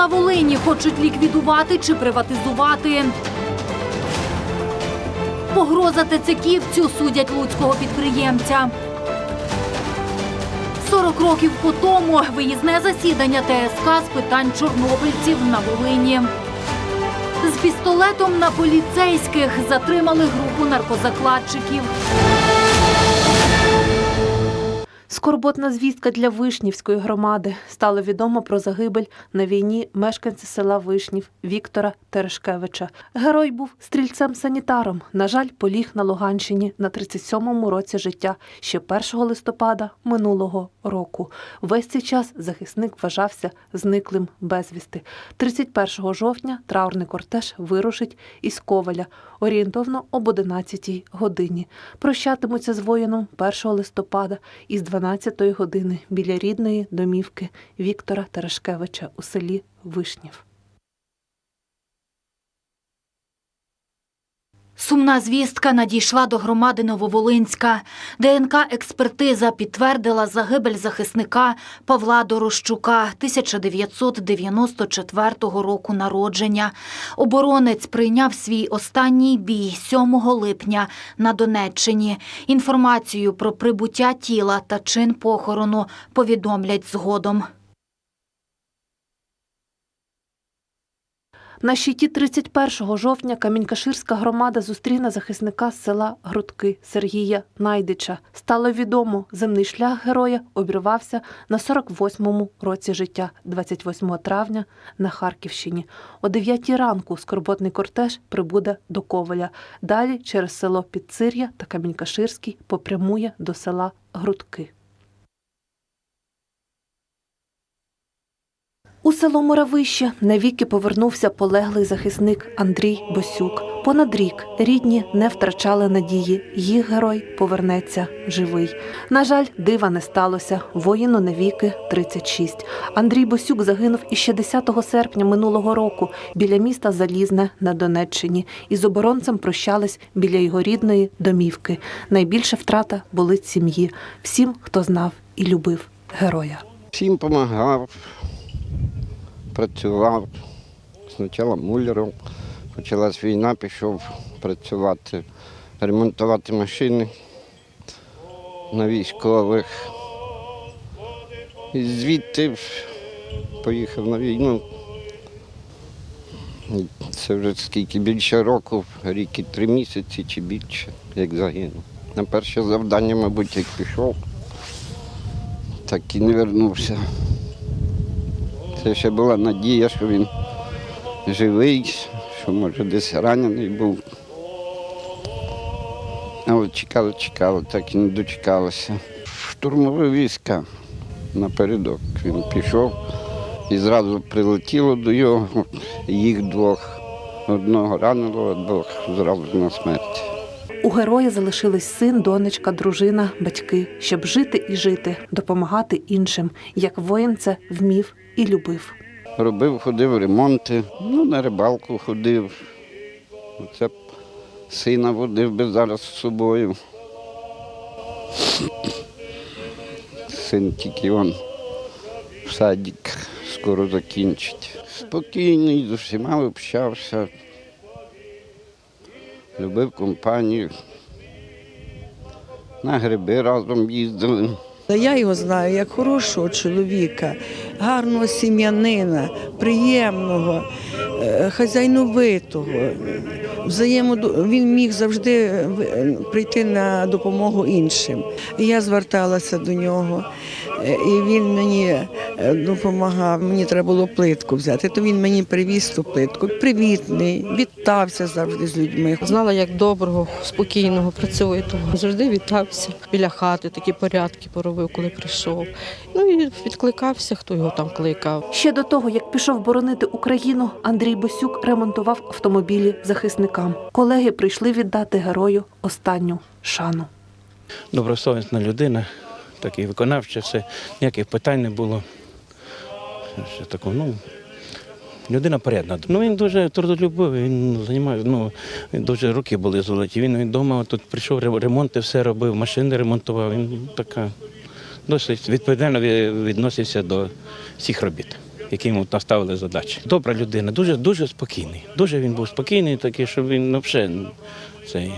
на Волині хочуть ліквідувати чи приватизувати. Погроза ТЦКівцю судять луцького підприємця. 40 років по тому виїзне засідання ТСК з питань чорнобильців на Волині. З пістолетом на поліцейських затримали групу наркозакладчиків. Скорботна звістка для Вишнівської громади. Стало відомо про загибель на війні мешканця села Вишнів Віктора Терешкевича. Герой був стрільцем-санітаром. На жаль, поліг на Луганщині на 37-му році життя ще 1 листопада минулого року. Весь цей час захисник вважався зниклим безвісти. 31 жовтня траурний кортеж вирушить із Коваля орієнтовно об 11 годині. Прощатимуться з воїном 1 листопада із 12 години біля рідної домівки Віктора Терешкевича у селі Вишнів. Сумна звістка надійшла до громади Нововолинська. ДНК-експертиза підтвердила загибель захисника Павла Дорощука 1994 року народження. Оборонець прийняв свій останній бій 7 липня на Донеччині. Інформацію про прибуття тіла та чин похорону повідомлять згодом. На щиті 31 жовтня Камінькаширська громада зустріне захисника з села Грудки Сергія Найдича. Стало відомо, земний шлях героя обірвався на 48-му році життя, 28 травня на Харківщині. О 9 ранку скорботний кортеж прибуде до Коваля. Далі через село Підцир'я та Камінькаширський попрямує до села Грудки. У село Моравище навіки повернувся полеглий захисник Андрій Босюк. Понад рік рідні не втрачали надії. Їх герой повернеться живий. На жаль, дива не сталося. Воїну навіки 36. Андрій Босюк загинув іще 10 серпня минулого року біля міста Залізне на Донеччині. Із оборонцем прощались біля його рідної домівки. Найбільша втрата болить сім'ї. Всім, хто знав і любив героя. Всім допомагав, працював. Спочатку муляром. Почалась війна, пішов працювати, ремонтувати машини на військових. І звідти поїхав на війну. Це вже скільки більше року, рік і три місяці чи більше, як загинув. На перше завдання, мабуть, як пішов, так і не вернувся. Це ще була надія, що він живий, що може десь ранений був. Але чекали, чекали, так і не дочекалося. Штурмові війська напередок. Він пішов і зразу прилетіло до його, їх двох. Одного ранило, а двох зразу на смерть. У героя залишились син, донечка, дружина, батьки, щоб жити і жити, допомагати іншим, як воїн це вмів і любив. Робив, ходив ремонти, ну, на рибалку ходив. Оце б сина водив би зараз з собою. Син тільки он в садик скоро закінчить. Спокійний, з усіма общався. Любив компанію. На гриби разом їздили. Я його знаю як хорошого чоловіка, гарного сім'янина, приємного, е, хазяйновитого. Взаємоду... Він міг завжди е, прийти на допомогу іншим. Я зверталася до нього, і він мені е, допомагав. Мені треба було плитку взяти, то він мені привіз ту плитку. Привітний, вітався завжди з людьми. Знала, як доброго, спокійного працює, тому завжди вітався. Біля хати такі порядки поробив, коли прийшов. Ну і відкликався, хто його там кликав. Ще до того, як пішов боронити Україну, Андрій Босюк ремонтував автомобілі захисникам. Колеги прийшли віддати герою останню шану. добросовісна людина, такий виконавчий, все, ніяких питань не було. Що такого, ну, людина порядна. Ну, він дуже трудолюбивий, він займає, ну, дуже руки були золоті. Він вдома тут прийшов ре- ремонти, все робив, машини ремонтував. Він така досить відповідально відносився до всіх робіт. які йому наставили задачі. Добра людина, дуже дуже спокійний. Дуже він був спокійний, такий, що він взагалі цей,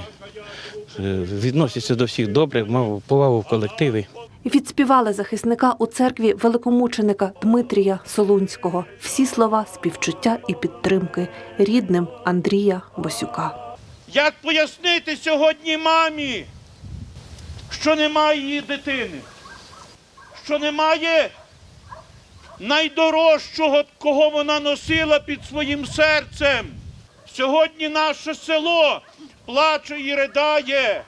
е, відноситься до всіх добре, мав повагу в колективі. Відспівали захисника у церкві великомученика Дмитрія Солунського. Всі слова співчуття і підтримки рідним Андрія Босюка. Як пояснити сьогодні мамі, що немає її дитини, що немає найдорожчого, кого вона носила під своїм серцем. Сьогодні наше село плаче і ридає.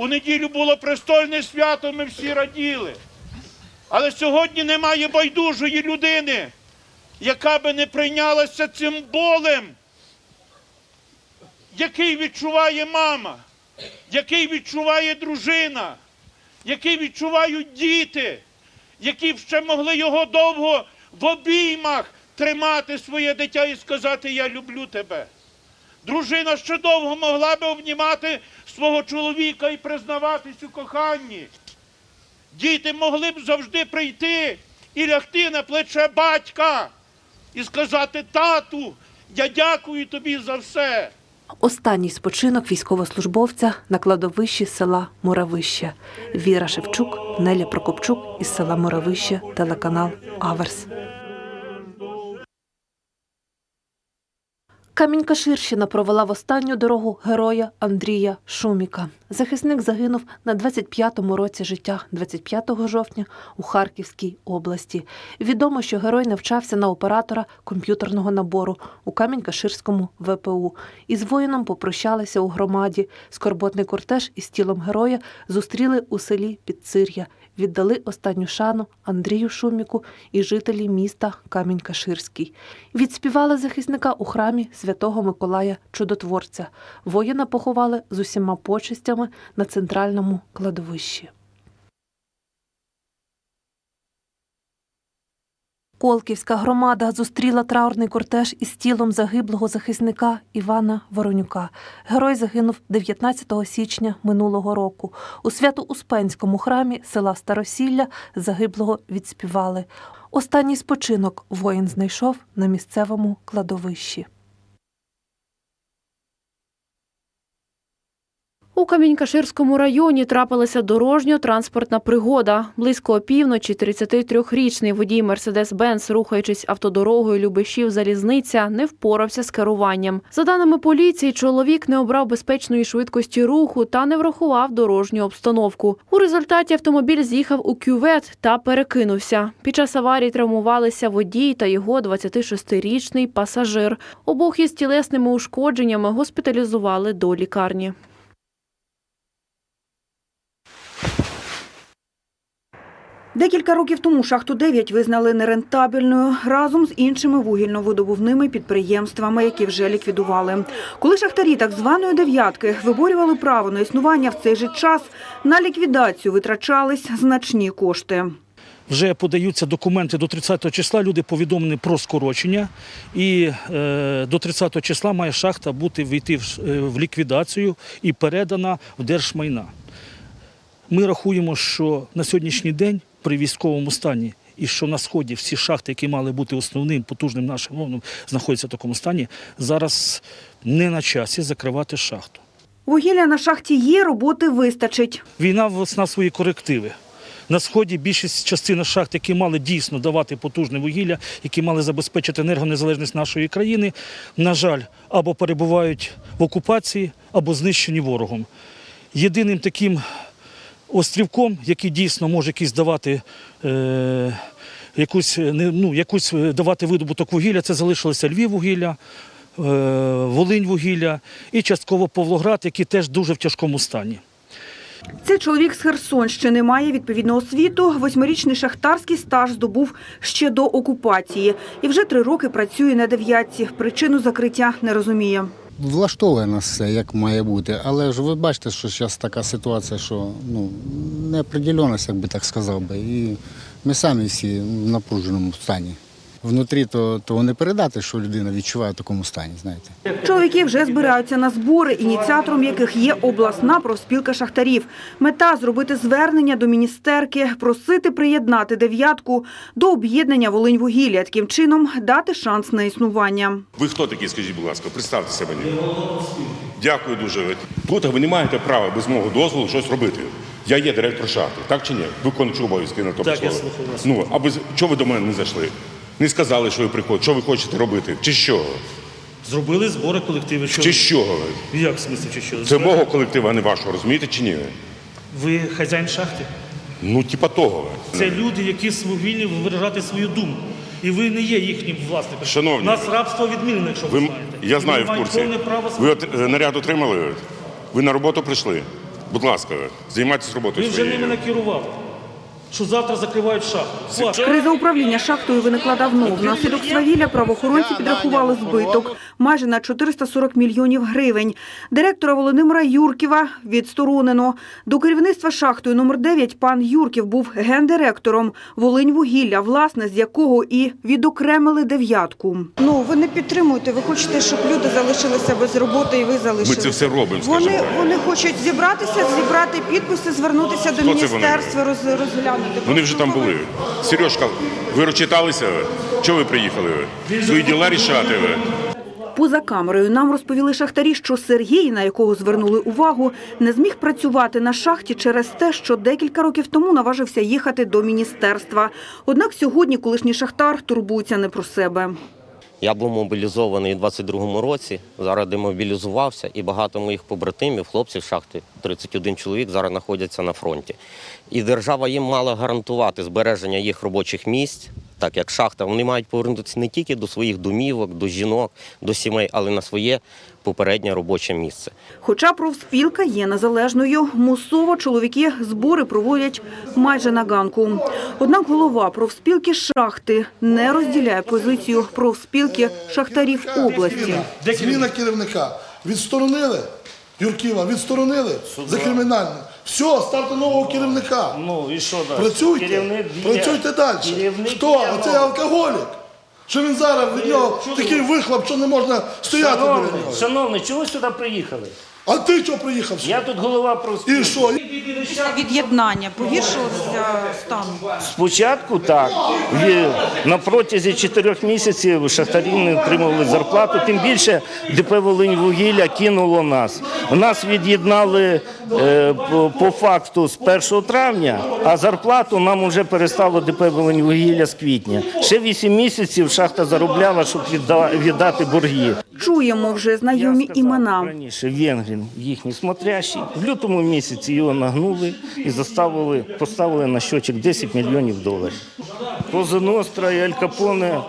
У неділю було престольне свято, ми всі раділи. Але сьогодні немає байдужої людини, яка би не прийнялася цим болем який відчуває мама, який відчуває дружина, який відчувають діти, які ще могли його довго в обіймах тримати своє дитя і сказати Я люблю тебе. Дружина ще довго могла би обнімати свого чоловіка і признаватись у коханні. Діти могли б завжди прийти і лягти на плече батька і сказати, тату, я дякую тобі за все. Останній спочинок військовослужбовця на кладовищі села Муравище. Віра Шевчук, Неля Прокопчук із села Муравище, телеканал Аверс. Камінь-Каширщина провела в останню дорогу героя Андрія Шуміка. Захисник загинув на 25-му році життя, 25 жовтня у Харківській області. Відомо, що герой навчався на оператора комп'ютерного набору у Камінь-Каширському ВПУ. Із воїном попрощалися у громаді. Скорботний кортеж із тілом героя зустріли у селі Підцир'я. Віддали останню шану Андрію Шуміку і жителі міста Камінь-Каширський. Відспівали захисника у храмі святого Миколая Чудотворця. Воїна поховали з усіма почестями на центральному кладовищі. Колківська громада зустріла траурний кортеж із тілом загиблого захисника Івана Воронюка. Герой загинув 19 січня минулого року. У Свято-Успенському храмі села Старосілля загиблого відспівали. Останній спочинок воїн знайшов на місцевому кладовищі. У Камінь-Каширському районі трапилася дорожньо-транспортна пригода. Близько опівночі 33-річний водій Мерседес-Бенц, рухаючись автодорогою Любешів-Залізниця, не впорався з керуванням. За даними поліції, чоловік не обрав безпечної швидкості руху та не врахував дорожню обстановку. У результаті автомобіль з'їхав у кювет та перекинувся. Під час аварії травмувалися водій та його 26-річний пасажир. Обох із тілесними ушкодженнями госпіталізували до лікарні. Декілька років тому шахту 9 визнали нерентабельною разом з іншими вугільно-видобувними підприємствами, які вже ліквідували. Коли шахтарі так званої дев'ятки виборювали право на існування в цей же час, на ліквідацію витрачались значні кошти. Вже подаються документи до 30 числа. Люди повідомлені про скорочення, і е, до 30 числа має шахта бути війти е, в ліквідацію і передана в держмайна. Ми рахуємо, що на сьогоднішній день при військовому стані. І що на сході всі шахти, які мали бути основним потужним нашим головним, знаходяться в такому стані, зараз не на часі закривати шахту. Вугілля на шахті є, роботи вистачить. Війна внесла свої корективи. На сході більшість частина шахт, які мали дійсно давати потужне вугілля, які мали забезпечити енергонезалежність нашої країни, на жаль, або перебувають в окупації, або знищені ворогом. Єдиним таким острівком, який дійсно може якийсь давати. Е- Якусь, е, ну, якусь е, давати видобуток вугілля, це залишилося Львів вугілля, е, Волинь вугілля і частково Павлоград, які теж дуже в тяжкому стані. Цей чоловік з Херсонщини має відповідну освіту. Восьмирічний шахтарський стаж здобув ще до окупації. І вже три роки працює на дев'ятці. Причину закриття не розуміє. Влаштовує нас все, як має бути. Але ж ви бачите, що зараз така ситуація, що ну, неопределеність, як би так сказав би. І ми самі всі в напруженому стані. Внутрі, то того не передати, що людина відчуває в такому стані. Знаєте. Чоловіки вже збираються на збори, ініціатором яких є обласна профспілка шахтарів. Мета зробити звернення до міністерки, просити приєднати дев'ятку до об'єднання Волиньвугілля. Таким чином дати шанс на існування. Ви хто такі, скажіть, будь ласка, представтеся мені. Дякую дуже. Тут ви не маєте права без мого дозволу щось робити. Я є директор шахти, так чи ні? Виконуючи обов'язки на то Так, я слухаю вас. Ну, а без чого ви до мене не зайшли? Не сказали, що ви приходите, що ви хочете робити, чи що? Зробили збори колективи. Що Чи що? як в смислі, чи що? Це мого колективу, а не вашого, розумієте чи ні? Ви хазяїн шахти? Ну, типа того. Це люди, які вільні виражати свою думку. І ви не є їхнім власником. Шановні. Нас рабство відмінено, якщо ви, Ви, знаєте. я І знаю в курсі. Ви от, е, наряд отримали? Ви на роботу прийшли? Будь ласка, займайтесь роботою Він вже своєю. ними накерував, що завтра закривають шахту. Криза управління шахтою виникла давно. Внаслідок свавілля правоохоронці підрахували збиток майже на 440 мільйонів гривень. Директора Володимира Юрківа відсторонено. До керівництва шахтою номер 9 пан Юрків був гендиректором Волиньвугілля, власне з якого і відокремили дев'ятку. Ну, ви не підтримуєте, ви хочете, щоб люди залишилися без роботи і ви Ми це все робимо, скажімо Вони, вони хочуть зібратися, зібрати підписи, звернутися до міністерства, роз, розглянути. Вони вже там були. Сережка, ви розчиталися? Чого ви приїхали? Свої діла рішати ви? Поза камерою нам розповіли шахтарі, що Сергій, на якого звернули увагу, не зміг працювати на шахті через те, що декілька років тому наважився їхати до міністерства. Однак сьогодні колишній шахтар турбується не про себе. Я був мобілізований у 22-му році, зараз демобілізувався, і багато моїх побратимів, хлопців шахти, 31 чоловік, зараз знаходяться на фронті. І держава їм мала гарантувати збереження їх робочих місць, так як шахта. Вони мають повернутися не тільки до своїх домівок, до жінок, до сімей, але на своє попереднє робоче місце. Хоча профспілка є незалежною, мусово чоловіки збори проводять майже на ганку. Однак голова профспілки шахти не розділяє позицію профспілки шахтарів області. Зміна керівника. Відсторонили Юрківа, відсторонили за кримінальне. Все, ставте нового керівника. Ну і що далі? Працюйте, Керівник працюйте далі. Керівник Хто? є, Оцей ну. алкоголік. Що він зараз від нього такий вихлоп, що не можна стояти біля Шановний, нього. шановний, чого ви сюди приїхали? А ти чого приїхав? Я тут голова профспілки. І що? Від'єднання, погіршилося стан. Спочатку так. Ві- На протязі чотирьох місяців шахтарі не отримували зарплату. Тим більше ДП «Волиньвугілля» кинуло нас. Нас від'єднали е, по, по факту з 1 травня, а зарплату нам вже перестало ДП «Волиньвугілля» з квітня. Ще 8 місяців шахта заробляла, щоб відда- віддати борги. Чуємо вже знайомі Я сказав імена. Раніше Венгрін, їхній смотрящий. В лютому місяці його нагнули і заставили, поставили на щочик 10 мільйонів доларів. Коза Ностра і Аль Капоне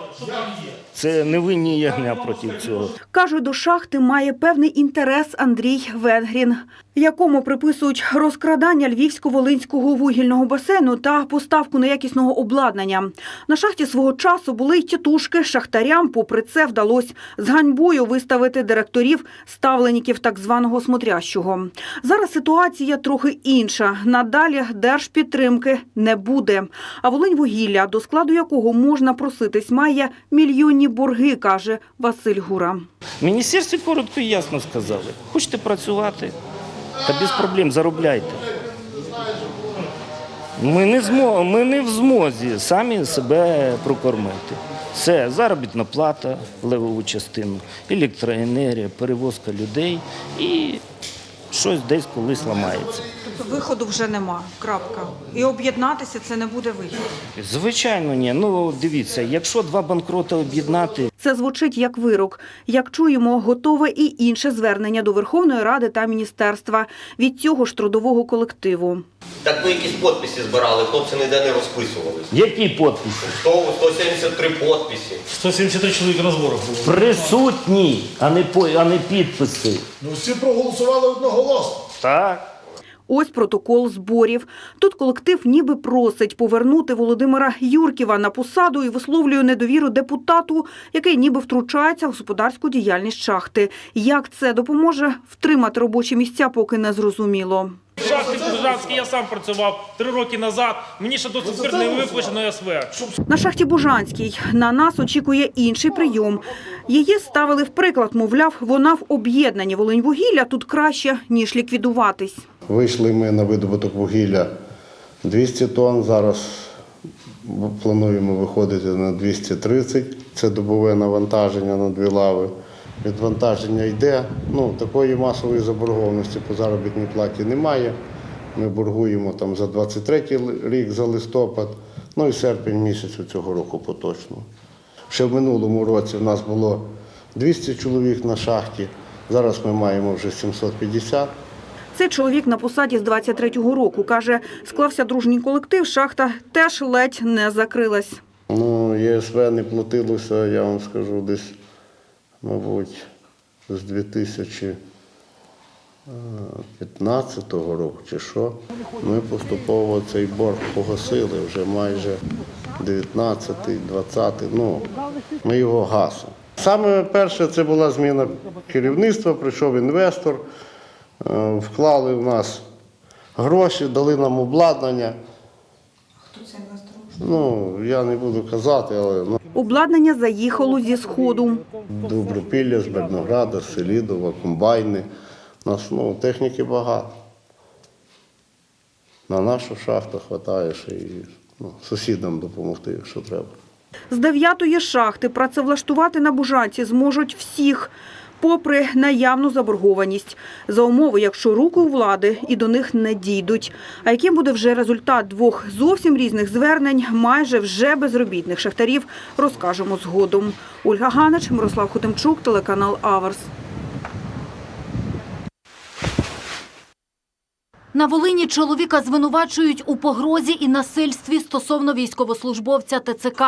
– це невинні ягня проти цього. Кажуть, до шахти має певний інтерес Андрій Венгрін, якому приписують розкрадання львівсько-волинського вугільного басейну та поставку неякісного обладнання. На шахті свого часу були й тітушки. Шахтарям, попри це, вдалося з ганьбою виставити директорів ставленників так званого смотрящого. Зараз ситуація трохи інша. Надалі держпідтримки не буде. А Волиньвугілля, до складу якого можна проситись, має мільйонні борги, каже Василь Гура. Міністерстві коротко і ясно сказали. Хочете працювати, та без проблем заробляйте. Ми не, змо, ми не в змозі самі себе прокормити. Це заробітна плата, левову частину, електроенергія, перевозка людей і щось десь колись ламається. Тобто виходу вже нема. Крапка. І об'єднатися це не буде вихід. Звичайно, ні. Ну дивіться, якщо два банкроти об'єднати, Це звучить як вирок. Як чуємо, готове і інше звернення до Верховної Ради та міністерства від цього ж трудового колективу. Так ми якісь підписи збирали, хлопці ніде не розписувалися. які підписи? 100, 173 підписи. 173 чоловіка на зборах було. Присутні, а не, по- а не підписи. Ну всі проголосували одноголосно. Так. Ось протокол зборів. Тут колектив ніби просить повернути Володимира Юрківа на посаду і висловлює недовіру депутату, який ніби втручається в господарську діяльність шахти. Як це допоможе втримати робочі місця, поки не зрозуміло. Це Шахти Бужанській я сам працював три роки назад. Мені ще до за цих пір не виплачено СВ. На шахті Бужанській на нас очікує інший прийом. Її ставили в приклад, мовляв, вона в об'єднанні Волиньвугілля тут краще, ніж ліквідуватись. Вийшли ми на видобуток вугілля 200 тонн. Зараз плануємо виходити на 230. Це добове навантаження на дві лави. Відвантаження йде. Ну, такої масової заборгованості по заробітній платі немає. Ми боргуємо там за 23 рік, за листопад, ну і серпень місяцю цього року поточно. Ще в минулому році в нас було 200 чоловік на шахті, зараз ми маємо вже 750. Цей чоловік на посаді з 23-го року. Каже, склався дружній колектив, шахта теж ледь не закрилась. Ну, ЄСВ не платилося, я вам скажу, десь, мабуть, з 2015 року чи що. Ми поступово цей борг погасили вже майже 19-й, 20-й, ну, ми його гасимо. Саме перше це була зміна керівництва, прийшов інвестор, е, вклали в нас гроші, дали нам обладнання. Хто це інвестор? Ну, я не буду казати, але ну, Обладнання заїхало зі сходу. Добропілля, з Бернограда, Селідова, комбайни. У нас ну, техніки багато. На нашу шахту вистачає ще і ну, сусідам допомогти, якщо треба. З дев'ятої шахти працевлаштувати на Бужанці зможуть всіх, попри наявну заборгованість. За умови, якщо руки у влади і до них не дійдуть. А яким буде вже результат двох зовсім різних звернень, майже вже безробітних шахтарів, розкажемо згодом. Ольга Ганич, Мирослав Хотимчук, телеканал Аверс. На Волині чоловіка звинувачують у погрозі і насильстві стосовно військовослужбовця ТЦК.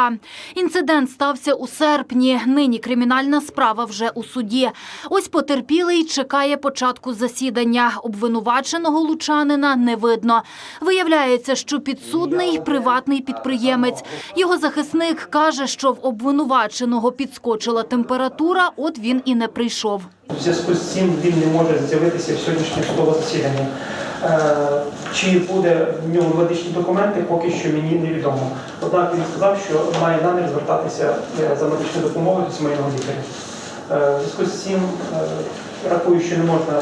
Інцидент стався у серпні. Нині кримінальна справа вже у суді. Ось потерпілий чекає початку засідання. Обвинуваченого лучанина не видно. Виявляється, що підсудний приватний підприємець. Його захисник каже, що в обвинуваченого підскочила температура, от він і не прийшов. У зв'язку з цим він не може з'явитися в сьогоднішнє судове засідання. Е, Чи буде в нього медичні документи, поки що мені невідомо. Однак він сказав, що має намір звертатися е, за медичною допомогою до сімейного лікаря. Е, В зв'язку з цим рахую, що не можна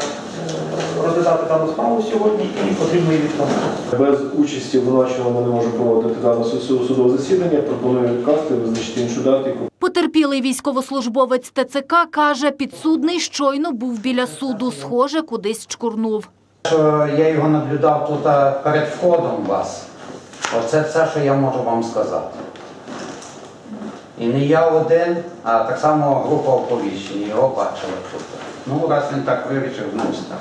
розглядати дану справу сьогодні і потрібно її відкласти. Без участі обвинуваченого ми не можемо проводити дане судове засідання. Пропоную відкласти, визначити іншу дату. Потерпілий військовослужбовець ТЦК каже, підсудний щойно був біля суду, схоже, кудись чкурнув. Що я його наблюдав тут перед входом вас. Оце все, що я можу вам сказати. І не я один, а так само група оповіщення. Його бачила тут. Ну, раз він так вирішив, значить так.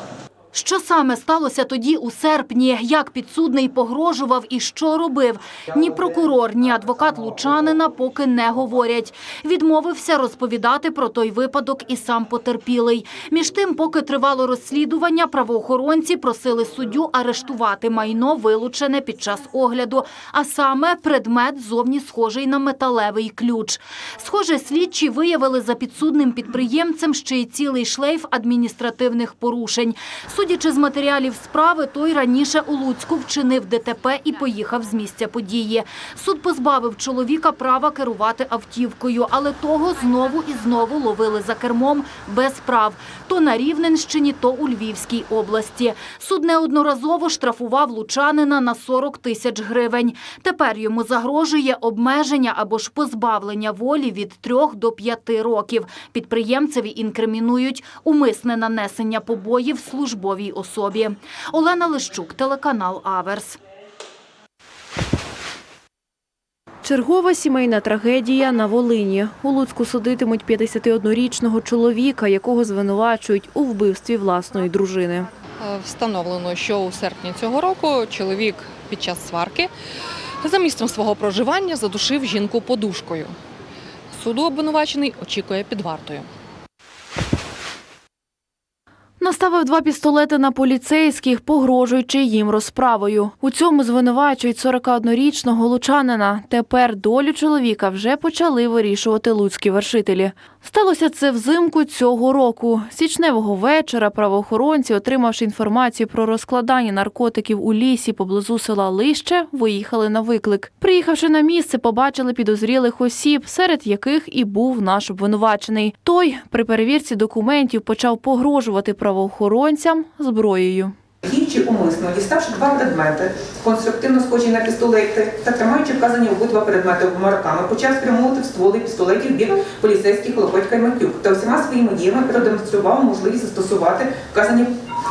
Що саме сталося тоді у серпні? Як підсудний погрожував і що робив? Ні прокурор, ні адвокат Лучанина поки не говорять. Відмовився розповідати про той випадок і сам потерпілий. Між тим, поки тривало розслідування, правоохоронці просили суддю арештувати майно, вилучене під час огляду, а саме предмет зовні схожий на металевий ключ. Схоже, слідчі виявили за підсудним підприємцем ще й цілий шлейф адміністративних порушень. Судячи з матеріалів справи, той раніше у Луцьку вчинив ДТП і поїхав з місця події. Суд позбавив чоловіка права керувати автівкою, але того знову і знову ловили за кермом без прав. То на Рівненщині, то у Львівській області. Суд неодноразово штрафував лучанина на 40 тисяч гривень. Тепер йому загрожує обмеження або ж позбавлення волі від 3 до 5 років. Підприємцеві інкримінують умисне нанесення побоїв службовій особі. Олена Лищук, телеканал Аверс. Чергова сімейна трагедія на Волині. У Луцьку судитимуть 51-річного чоловіка, якого звинувачують у вбивстві власної дружини. Встановлено, що у серпні цього року чоловік під час сварки за місцем свого проживання задушив жінку подушкою. Суду обвинувачений очікує під вартою. На Наставив два пістолети на поліцейських, погрожуючи їм розправою. У цьому звинувачують 41-річного лучанина. Тепер долю чоловіка вже почали вирішувати луцькі вершителі. Сталося це взимку цього року. Січневого вечора правоохоронці, отримавши інформацію про розкладання наркотиків у лісі поблизу села Лище, виїхали на виклик. Приїхавши на місце, побачили підозрілих осіб, серед яких і був наш обвинувачений. Той при перевірці документів почав погрожувати правоохоронцям зброєю. Діючи умисно, діставши два предмети, конструктивно схожі на пістолети та тримаючи вказані обидва предмети обома руками, почав спрямовувати в стволи пістолетів бік поліцейських Лопатька і Матюк та усіма своїми діями продемонстрував можливість застосувати вказані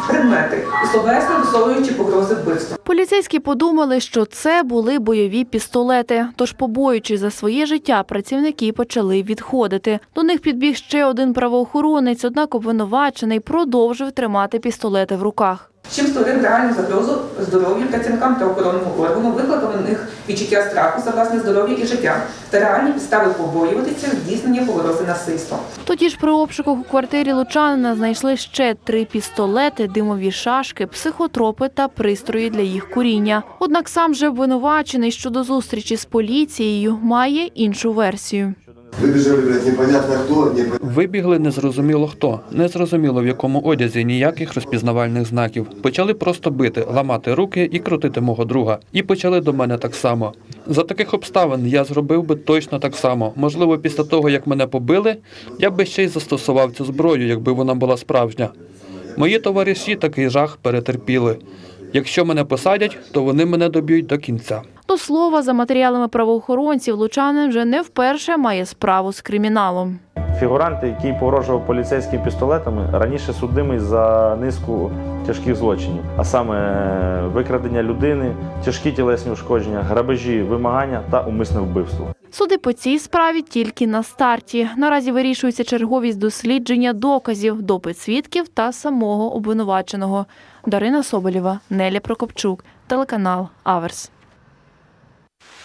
предмети словесно висловлюючи погрози вбивства. Поліцейські подумали, що це були бойові пістолети. Тож, побоюючись за своє життя, працівники почали відходити. До них підбіг ще один правоохоронець, однак обвинувачений продовжив тримати пістолети в руках. Чим створив реальну загрозу здоров'ю працівникам та охоронному органу, викликав у них відчуття страху за власне здоров'я і життя та реальні підстави побоюватися здійснення погрози насильства. Тоді ж при обшуках у квартирі лучанина знайшли ще три пістолети, димові шашки, психотропи та пристрої для їх куріння. Однак сам же обвинувачений щодо зустрічі з поліцією має іншу версію. Выбежали, блядь, непонятно кто, не Вибігли незрозуміло хто, незрозуміло в якому одязі ніяких розпізнавальних знаків. Почали просто бити, ламати руки і крутити мого друга. І почали до мене так само. За таких обставин я зробив би точно так само. Можливо, після того як мене побили, я би ще й застосував цю зброю, якби вона була справжня. Мої товариші такий жах перетерпіли. Якщо мене посадять, то вони мене доб'ють до кінця. До слова, за матеріалами правоохоронців, лучанин вже не вперше має справу з криміналом. Фігурант, який погрожував поліцейськими пістолетами, раніше судимий за низку тяжких злочинів, а саме викрадення людини, тяжкі тілесні ушкодження, грабежі, вимагання та умисне вбивство. Суди по цій справі тільки на старті. Наразі вирішується черговість дослідження доказів, допит свідків та самого обвинуваченого. Дарина Соболєва, Неля Прокопчук, телеканал Аверс.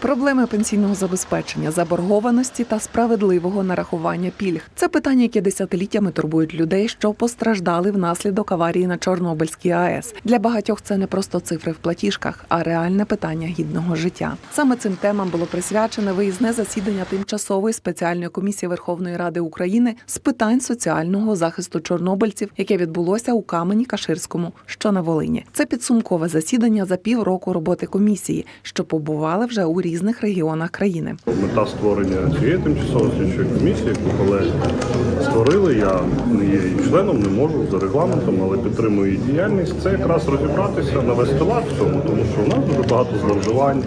Проблеми пенсійного забезпечення, заборгованості та справедливого нарахування пільг це питання, які десятиліттями турбують людей, що постраждали внаслідок аварії на Чорнобильській АЕС. Для багатьох це не просто цифри в платіжках, а реальне питання гідного життя. Саме цим темам було присвячене виїзне засідання тимчасової спеціальної комісії Верховної Ради України з питань соціального захисту чорнобильців, яке відбулося у Камені Каширському, що на Волині. Це підсумкове засідання за півроку роботи комісії, що побували вже у різних регіонах країни. Мета створення цієї тимчасової слідчої комісії, яку колеги створили, я не є її членом, не можу за регламентом, але підтримую її діяльність. Це якраз розібратися, навести лад в цьому, тому що у нас дуже багато зловживань.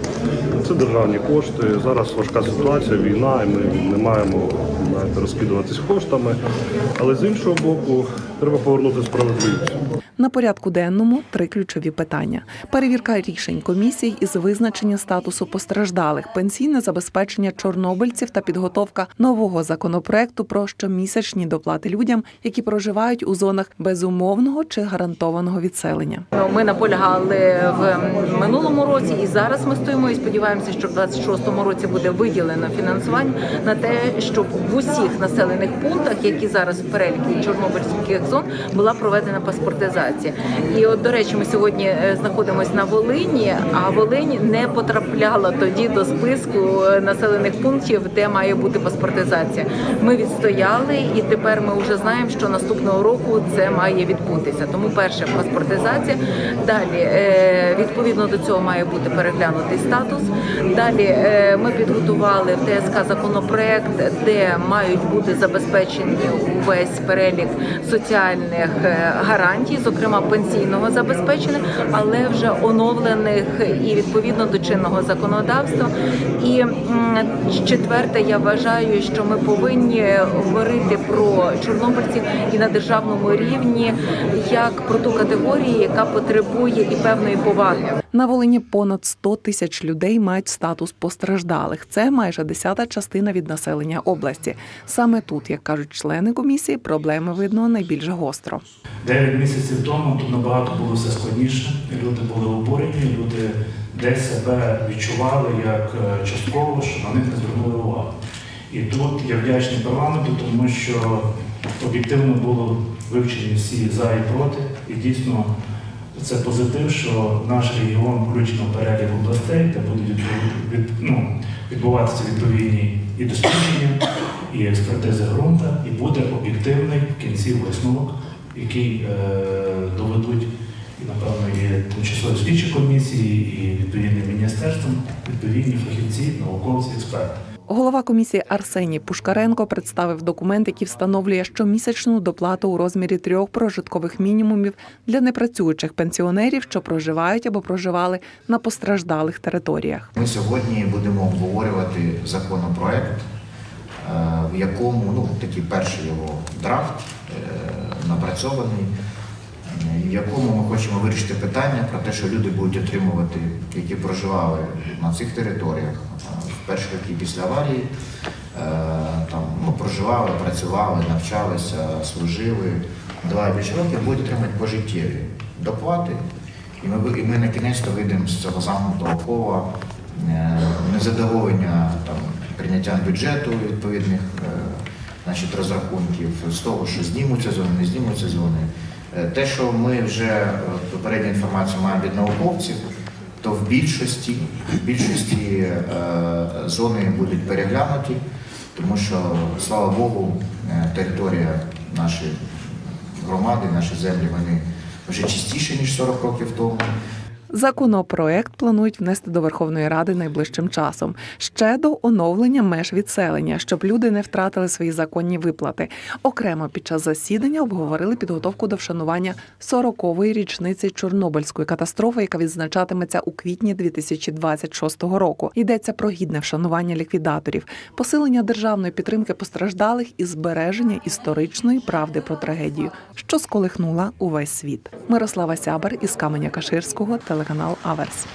Це державні кошти. Зараз важка ситуація, війна, і ми не маємо знаєте, розкидуватись коштами. Але з іншого боку, треба повернути справедливість. На порядку денному три ключові питання: перевірка рішень комісій із визначення статусу постраждалих, пенсійне забезпечення чорнобильців та підготовка нового законопроекту про щомісячні доплати людям, які проживають у зонах безумовного чи гарантованого відселення. Ми наполягали в минулому році, і зараз ми стоїмо і сподіваємося, що в 26-му році буде виділено фінансування на те, щоб в усіх населених пунктах, які зараз в переліку чорнобильських зон, була проведена паспортизація. І от до речі, ми сьогодні е, знаходимося на Волині, а Волинь не потрапляла тоді до списку е, населених пунктів, де має бути паспортизація. Ми відстояли, і тепер ми вже знаємо, що наступного року це має відбутися. Тому перше паспортизація. Далі е, відповідно до цього має бути переглянутий статус. Далі ми підготували в ТСК законопроект, де мають бути забезпечені увесь перелік соціальних гарантій, зокрема пенсійного забезпечення, але вже оновлених і відповідно до чинного законодавства. І четверте, я вважаю, що ми повинні говорити про чорнобильців і на державному рівні як про ту категорію, яка потребує і певної поваги. На Волині понад 100 тисяч людей мають статус постраждалих. Це майже десята частина від населення області. Саме тут, як кажуть члени комісії, проблеми видно найбільш гостро. Дев'ять місяців тому тут набагато було все складніше. Люди були обурені, люди десь себе відчували як е, частково, що на них не звернули увагу. І тут я вдячний парламенту, тому що об'єктивно було вивчені всі за і проти. І дійсно це позитив, що наш регіон включено в перелік областей, де будуть від, ну, відбуватися відповідні і дослідження, і експертизи ґрунта, і буде об'єктивний в кінці висновок, який е, доведуть і, напевно, є тимчасові слідчі комісії, і відповідним міністерством, відповідні фахівці, науковці, експерти. Голова комісії Арсеній Пушкаренко представив документ, який встановлює щомісячну доплату у розмірі трьох прожиткових мінімумів для непрацюючих пенсіонерів, що проживають або проживали на постраждалих територіях. Ми сьогодні будемо обговорювати законопроект, е, в якому ну такий перший його драфт е, напрацьований, е, в якому ми хочемо вирішити питання про те, що люди будуть отримувати, які проживали на цих територіях перші роки після аварії, е, там ну, проживали, працювали, навчалися, служили два більше років, будуть отримати пожиттєві доплати. І ми, і ми на кінець то вийдемо з цього замкнутого кола е, незадоволення там, прийняттям бюджету відповідних е, значить, розрахунків, з того, що знімуться зони, не знімуться зони. Те, що ми вже попередню інформацію маємо від науковців, то в більшості, в більшості е, зони будуть переглянуті, тому що, слава Богу, е, територія нашої громади, наші землі, вони вже чистіші, ніж 40 років тому. Законопроект планують внести до Верховної Ради найближчим часом ще до оновлення меж відселення, щоб люди не втратили свої законні виплати. Окремо під час засідання обговорили підготовку до вшанування 40-ї річниці Чорнобильської катастрофи, яка відзначатиметься у квітні 2026 року. Йдеться про гідне вшанування ліквідаторів, посилення державної підтримки постраждалих і збереження історичної правди про трагедію, що сколихнула увесь світ. Мирослава Сябер із Каменя Каширського, телеканал Аверс.